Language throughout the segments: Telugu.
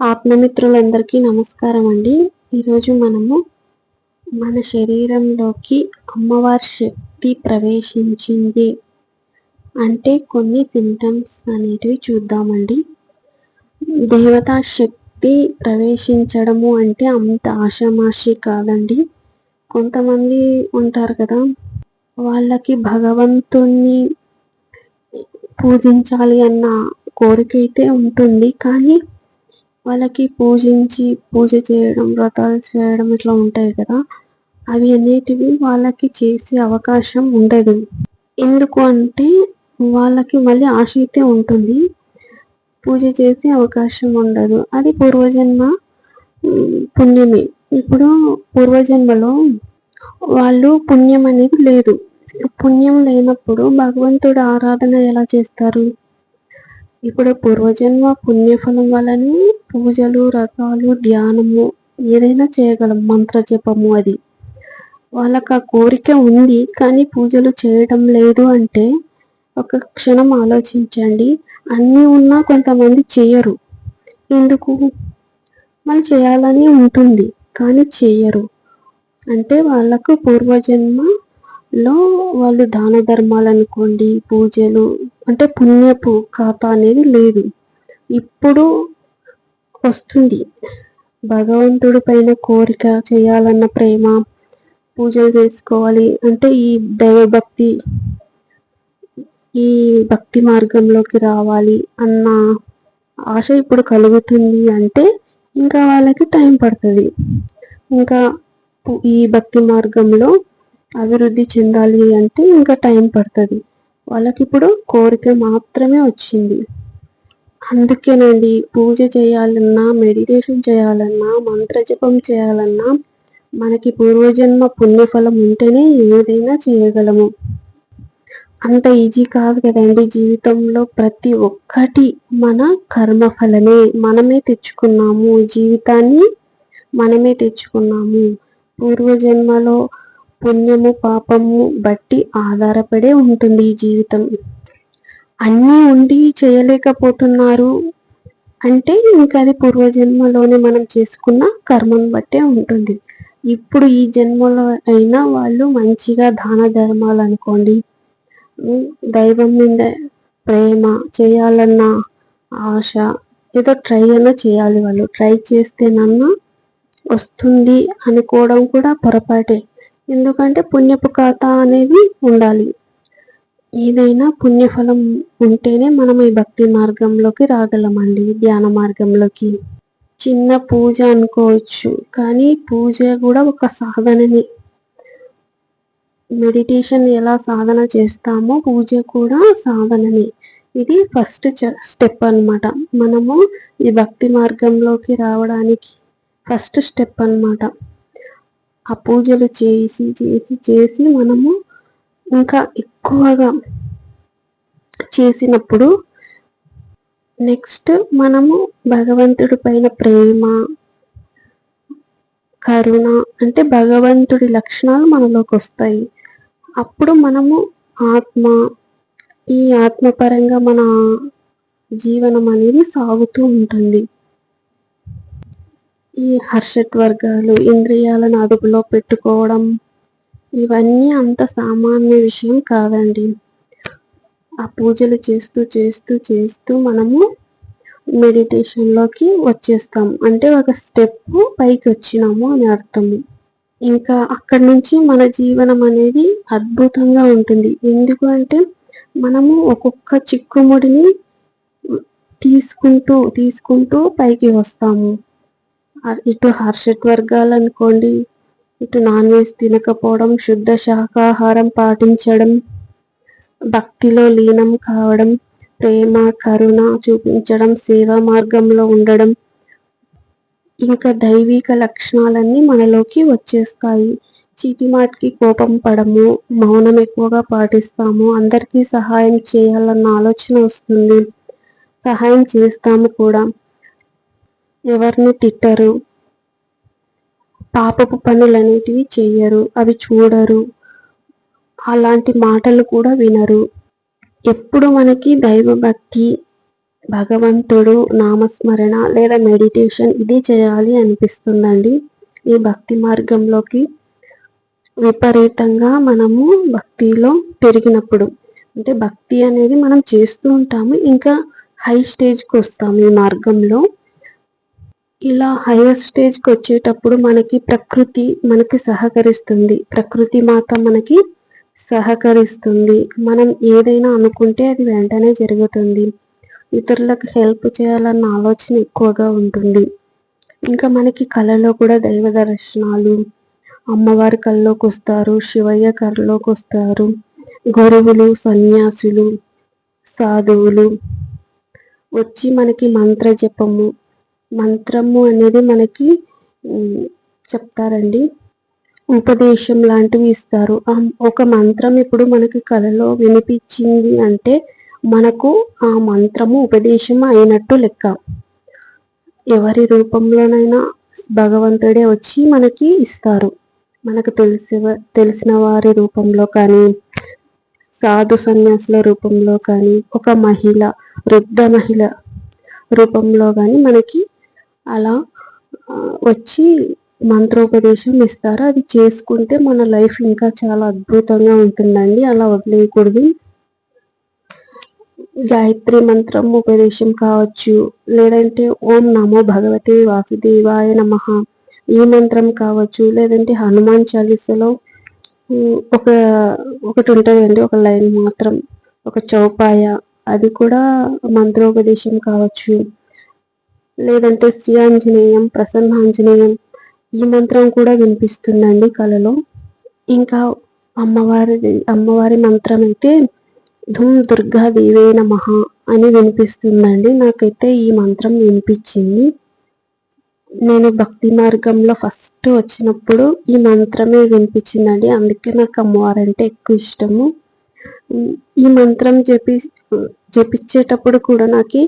ఆత్మమిత్రులందరికీ నమస్కారం అండి ఈరోజు మనము మన శరీరంలోకి అమ్మవారి శక్తి ప్రవేశించింది అంటే కొన్ని సిమ్టమ్స్ అనేటివి చూద్దామండి. దేవతా శక్తి ప్రవేశించడము అంటే అంత ఆషామాషి కాదండి. కొంతమంది ఉంటారు కదా వాళ్ళకి భగవంతుణ్ణి పూజించాలి అన్న కోరిక అయితే ఉంటుంది. కానీ వాళ్ళకి పూజించి పూజ చేయడం వ్రతాలు చేయడం ఇట్లా ఉంటాయి కదా. అవి అనేటివి వాళ్ళకి చేసే అవకాశం ఉండదు. ఎందుకు అంటే వాళ్ళకి మళ్ళీ ఆశ అయితే ఉంటుంది. పూజ చేసే అవకాశం ఉండదు. అది పూర్వజన్మ పుణ్యమే. ఇప్పుడు పూర్వజన్మలో వాళ్ళు పుణ్యం అనేది లేదు. పుణ్యం లేనప్పుడు భగవంతుడు ఆరాధన ఎలా చేస్తారు? ఇప్పుడు పూర్వజన్మ పుణ్యఫలం వలనే పూజలు రథాలు ధ్యానము ఏదైనా చేయగలం మంత్ర జపము అది. వాళ్ళకి ఆ కోరిక ఉంది కానీ పూజలు చేయడం లేదు అంటే ఒక క్షణం ఆలోచించండి. అన్నీ ఉన్నా కొంతమంది చేయరు. ఎందుకు? మనం చేయాలని ఉంటుంది కానీ చేయరు. అంటే వాళ్ళకు పూర్వజన్మలో వాళ్ళు దాన ధర్మాలు అనుకోండి పూజలు అంటే పుణ్యపు ఖాతా అనేది లేదు. ఇప్పుడు వస్తుంది. భగవంతుడి పైన కోరిక చేయాలన్న ప్రేమ పూజలు చేసుకోవాలి అంటే ఈ దైవభక్తి ఈ భక్తి మార్గంలోకి రావాలి అన్న ఆశ ఇప్పుడు కలుగుతుంది అంటే ఇంకా వాళ్ళకి టైం పడుతుంది. ఇంకా ఈ భక్తి మార్గంలో అభివృద్ధి చెందాలి అంటే ఇంకా టైం పడుతుంది. వాళ్ళకి ఇప్పుడు కోరిక మాత్రమే వచ్చింది. అందుకేనండి పూజ చేయాలన్నా మెడిటేషన్ చేయాలన్నా మంత్రజపం చేయాలన్నా మనకి పూర్వజన్మ పుణ్యఫలం ఉంటేనే ఏదైనా చేయగలము. అంత ఈజీ కాదు కదండి జీవితంలో ప్రతి ఒక్కటి మన కర్మఫలమే. మనమే తెచ్చుకున్నాము జీవితాన్ని మనమే తెచ్చుకున్నాము. పూర్వజన్మలో పుణ్యము పాపము బట్టి ఆధారపడే ఉంటుంది ఈ జీవితం. అన్నీ ఉండి చేయలేకపోతున్నారు. అంటే ఇంకా అది పూర్వజన్మలోనే మనం చేసుకున్న కర్మను బట్టే ఉంటుంది. ఇప్పుడు ఈ జన్మలో అయినా వాళ్ళు మంచిగా దాన ధర్మాలు అనుకోండి. దైవం మీద ప్రేమ చేయాలన్న ఆశ ఏదో ట్రై అయినా చేయాలి వాళ్ళు. ట్రై చేస్తేనన్నా వస్తుంది అనుకోవడం కూడా పొరపాటే. ఎందుకంటే పుణ్యపు ఖాతా అనేది ఉండాలి. ఏదైనా పుణ్యఫలం ఉంటేనే మనం ఈ భక్తి మార్గంలోకి రాగలమండి ధ్యాన మార్గంలోకి. చిన్న పూజ అనుకోవచ్చు కానీ పూజ కూడా ఒక సాధనని. మెడిటేషన్ ఎలా సాధన చేస్తామో పూజ కూడా సాధనని. ఇది ఫస్ట్ స్టెప్ అనమాట మనము ఈ భక్తి మార్గంలోకి రావడానికి ఫస్ట్ స్టెప్ అనమాట ఆ పూజలు చేసి చేసి చేసి మనము ఇంకా ఎక్కువగా చేసినప్పుడు నెక్స్ట్ మనము భగవంతుడి పైన ప్రేమ కరుణ అంటే భగవంతుడి లక్షణాలు మనలోకి వస్తాయి. అప్పుడు మనము ఆత్మ ఈ ఆత్మపరంగా మన జీవనం అనేది సాగుతూ ఉంటుంది. ఈ హర్షట్ వర్గాలు ఇంద్రియాలను అదుపులో పెట్టుకోవడం ఇవన్నీ అంత సామాన్య విషయం కాదండి. ఆ పూజలు చేస్తూ చేస్తూ చేస్తూ మనము మెడిటేషన్లోకి వచ్చేస్తాం. అంటే ఒక స్టెప్ పైకి వచ్చినాము అని అర్థము. ఇంకా అక్కడి నుంచి మన జీవనం అనేది అద్భుతంగా ఉంటుంది. ఎందుకు అంటే మనము ఒక్కొక్క చిక్కుముడిని తీసుకుంటూ తీసుకుంటూ పైకి వస్తాము. ఇటు హర్షట్ వర్గాలు అనుకోండి ఇటు నాన్ వెజ్ తినకపోవడం శుద్ధ శాకాహారం పాటించడం భక్తిలో లీనం కావడం ప్రేమ కరుణ చూపించడం సేవా మార్గంలో ఉండడం ఇంకా దైవిక లక్షణాలన్నీ మనలోకి వచ్చేస్తాయి. చీటిమాటికి కోపం పడము మౌనం ఎక్కువగా పాటిస్తాము అందరికీ సహాయం చేయాలన్న ఆలోచన వస్తుంది. సహాయం చేస్తాము కూడా. ఎవరిని తిట్టరు పాపపు పనులు అనేటివి చేయరు అవి చూడరు. అలాంటి మాటలు కూడా వినరు. ఎప్పుడు మనకి దైవభక్తి భగవంతుడు నామస్మరణ లేదా మెడిటేషన్ ఇది చేయాలి అనిపిస్తుందండి. ఈ భక్తి మార్గంలోకి విపరీతంగా మనము భక్తిలో పెరిగినప్పుడు అంటే భక్తి అనేది మనం చేస్తూ ఉంటాము ఇంకా హై స్టేజ్కి వస్తాము ఈ మార్గంలో. ఇలా హైయర్ స్టేజ్కి వచ్చేటప్పుడు మనకి ప్రకృతి మనకి సహకరిస్తుంది. ప్రకృతి మాత మనకి సహకరిస్తుంది. మనం ఏదైనా అనుకుంటే అది వెంటనే జరుగుతుంది. ఇతరులకు హెల్ప్ చేయాలన్న ఆలోచన ఎక్కువగా ఉంటుంది. ఇంకా మనకి కళలో కూడా దైవ దర్శనాలు అమ్మవారి కళ్ళలోకి వస్తారు శివయ్య కళ్ళలోకి వస్తారు గురువులు సన్యాసులు సాధువులు వచ్చి మనకి మంత్ర జపము మంత్రము అనేది మనకి చెప్తారండి. ఉపదేశం లాంటివి ఇస్తారు. ఒక మంత్రం ఇప్పుడు మనకి కళలో వినిపించింది అంటే మనకు ఆ మంత్రము ఉపదేశం అయినట్టు లెక్క. ఎవరి రూపంలోనైనా భగవంతుడే వచ్చి మనకి ఇస్తారు. మనకు తెలిసి తెలిసిన వారి రూపంలో కానీ సాధు సన్యాసుల రూపంలో కానీ ఒక మహిళ వృద్ధ మహిళ రూపంలో కానీ మనకి అలా వచ్చి మంత్రోపదేశం ఇస్తారు. అది చేసుకుంటే మన లైఫ్ ఇంకా చాలా అద్భుతంగా ఉంటుందండి. అలా వదిలేయకూడదు. గాయత్రి మంత్రం ఉపదేశం కావచ్చు. లేదంటే ఓం నమో భగవతి వాసుదేవాయ నమ. ఈ మంత్రం కావచ్చు. లేదంటే హనుమాన్ చాలీసలో ఒక ఒకటి ఉంటుందండి. ఒక లైన్ మాత్రం. ఒక చౌపాయ. అది కూడా మంత్రోపదేశం కావచ్చు. లేదంటే శ్రీ ఆంజనేయం ప్రసన్నాంజనేయం ఈ మంత్రం కూడా వినిపిస్తుందండి కళలో ఇంకా అమ్మవారి అమ్మవారి మంత్రం అయితే ధూమ్ దుర్గా దేవే నమ అని వినిపిస్తుందండి. నాకైతే ఈ మంత్రం వినిపించింది. నేను భక్తి మార్గంలో ఫస్ట్ వచ్చినప్పుడు ఈ మంత్రమే వినిపించిందండి. అందుకే నాకు అమ్మవారు అంటే ఎక్కువ ఇష్టము. ఈ మంత్రం జపి జపించేటప్పుడు కూడా నాకు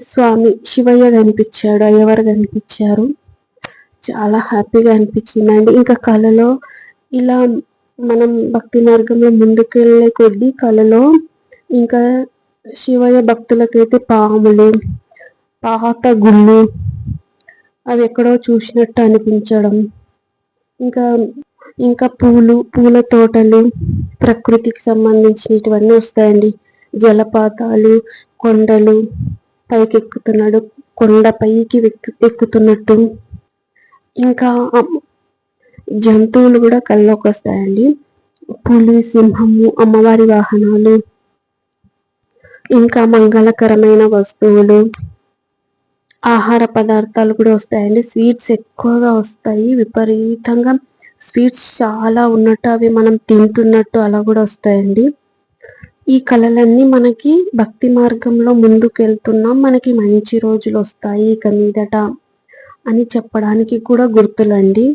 స్వామి శివయ్య కనిపించాడు అయ్యవారు కనిపించారు. చాలా హ్యాపీగా అనిపించిందండి ఇంకా కళలో ఇలా మనం భక్తి మార్గంలో ముందుకెళ్ళే కొద్దీ కళలో ఇంకా శివయ్య భక్తులకైతే పాములు పాత గుళ్ళు అవి ఎక్కడో చూసినట్టు అనిపించడం. ఇంకా ఇంకా పూలు పూల తోటలు ప్రకృతికి సంబంధించినటువన్నీ వస్తాయండి. జలపాతాలు కొండలు పైకి ఎక్కుతున్నాడు కొండ పైకి ఎక్కుతున్నట్టు. ఇంకా జంతువులు కూడా కళ్ళలోకి వస్తాయండి పులి సింహము అమ్మవారి వాహనాలు. ఇంకా మంగళకరమైన వస్తువులు. ఆహార పదార్థాలు కూడా వస్తాయండి. స్వీట్స్ ఎక్కువగా వస్తాయి. విపరీతంగా స్వీట్స్ చాలా ఉన్నట్టు అవి మనం తింటున్నట్టు అలా కూడా వస్తాయండి. ఈ కళలన్నీ మనకి భక్తి మార్గంలో ముందుకు వెళ్తున్నాం మనకి మంచి రోజులు వస్తాయి ఇక మీదట అని చెప్పడానికి కూడా గుర్తులండి.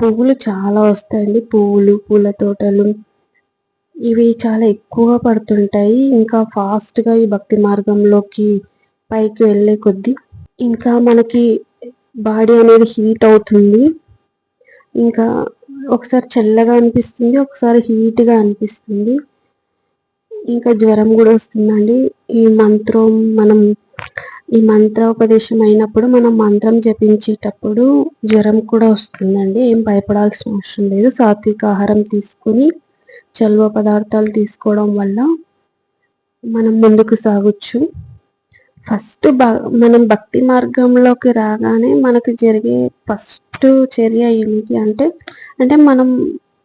పువ్వులు చాలా వస్తాయండి. పువ్వులు పూల తోటలు ఇవి చాలా ఎక్కువగా పడుతుంటాయి. ఇంకా ఫాస్ట్గా ఈ భక్తి మార్గంలోకి పైకి వెళ్ళే కొద్దీ ఇంకా మనకి బాడీ అనేది హీట్ అవుతుంది. ఇంకా ఒకసారి చల్లగా అనిపిస్తుంది ఒకసారి హీట్గా అనిపిస్తుంది. ఇంకా జ్వరం కూడా వస్తుందండి. ఈ మంత్రం మనం ఈ మంత్రోపదేశం అయినప్పుడు మనం మంత్రం జపించేటప్పుడు జ్వరం కూడా వస్తుందండి. ఏం భయపడాల్సిన అవసరం లేదు. సాత్విక ఆహారం తీసుకుని చల్వ పదార్థాలు తీసుకోవడం వల్ల మనం ముందుకు సాగొచ్చు. ఫస్ట్ మనం భక్తి మార్గంలోకి రాగానే మనకు జరిగే ఫస్ట్ చర్య ఏమిటి అంటే అంటే మనం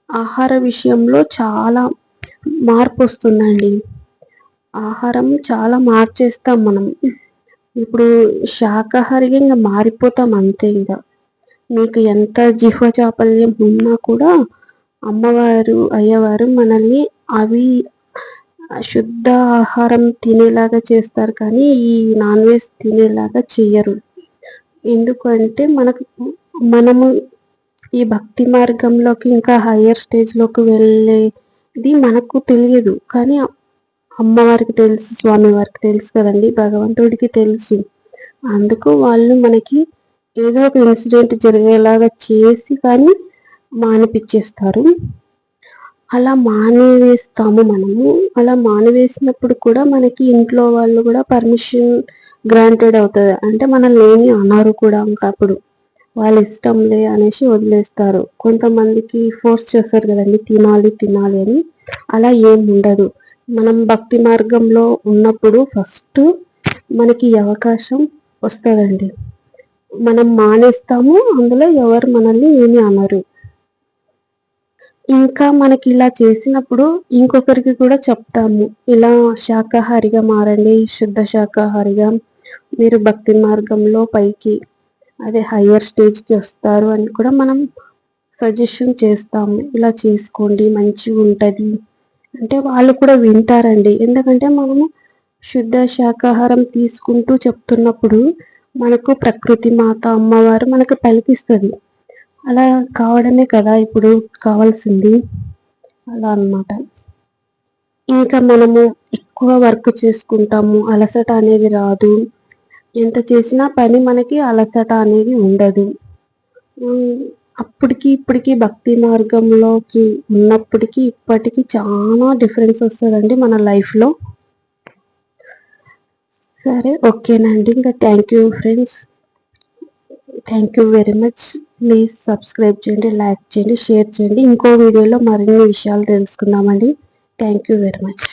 ఆహార విషయంలో చాలా మార్పు వస్తుందండి ఆహారం చాలా మార్చేస్తాం మనం. ఇప్పుడు శాకాహారిగా ఇంకా మారిపోతాం అంతే ఇంకా. మీకు ఎంత జిహ్వ చాపల్యం ఉన్నా కూడా అమ్మవారు అయ్యవారు మనల్ని అవి శుద్ధ ఆహారం తినేలాగా చేస్తారు కానీ ఈ నాన్ వెజ్ తినేలాగా చేయరు ఎందుకంటే మనకు మనము ఈ భక్తి మార్గంలోకి ఇంకా హయ్యర్ స్టేజ్లోకి వెళ్ళే ఇది మనకు తెలియదు. కానీ అమ్మవారికి తెలుసు స్వామి వారికి తెలుసు కదండి భగవంతుడికి తెలుసు. అందుకు వాళ్ళు మనకి ఏదో ఒక ఇన్సిడెంట్ జరిగేలాగా చేసి కానీ మానిపించేస్తారు. అలా మానేవేస్తాము మనము. అలా మానేవేసినప్పుడు కూడా మనకి ఇంట్లో వాళ్ళు కూడా పర్మిషన్ గ్రాంటెడ్ అవుతుంది. అంటే మనల్ని ఏమి అన్నారు కూడా ఇంకా అప్పుడు వాళ్ళ ఇష్టంలే అనేసి వదిలేస్తారు. కొంతమందికి ఫోర్స్ చేస్తారు కదండి తినాలి తినాలి అని. అలా ఏం ఉండదు. మనం భక్తి మార్గంలో ఉన్నప్పుడు ఫస్ట్ మనకి అవకాశం వస్తుందండి. మనం మానేస్తాము అందులో ఎవరు మనల్ని ఏమి అనరు. ఇంకా మనకి ఇలా చేసినప్పుడు ఇంకొకరికి కూడా చెప్తాము ఇలా శాకాహారిగా మారండి శుద్ధ శాకాహారిగా. మీరు భక్తి మార్గంలో పైకి అదే హయ్యర్ స్టేజ్కి వస్తారు అని కూడా మనం సజెషన్ చేస్తాము. ఇలా చేసుకోండి మంచిగా ఉంటుంది అంటే వాళ్ళు కూడా వింటారండి. ఎందుకంటే మనము శుద్ధ శాకాహారం తీసుకుంటూ చెప్తున్నప్పుడు మనకు ప్రకృతి మాత అమ్మవారు మనకు పలికిస్తుంది అలా కావడమే కదా ఇప్పుడు కావాల్సింది. అలా అనమాట ఇంకా మనము ఎక్కువ వర్క్ చేసుకుంటాము. అలసట అనేది రాదు. ఎంత చేసినా పని మనకి అలసట అనేది ఉండదు. అప్పటికి ఇప్పటికి భక్తి మార్గంలోకి ఉన్నప్పటికీ ఇప్పటికీ చాలా డిఫరెన్స్ వస్తుందండి మన లైఫ్లో సరే ఓకేనండి. ఇంకా thank you friends. Thank you very much. Please subscribe చేయండి లైక్ చేయండి షేర్ చేయండి. ఇంకో వీడియోలో మరిన్ని విషయాలు తెలుసుకుందామండి. Thank you very much.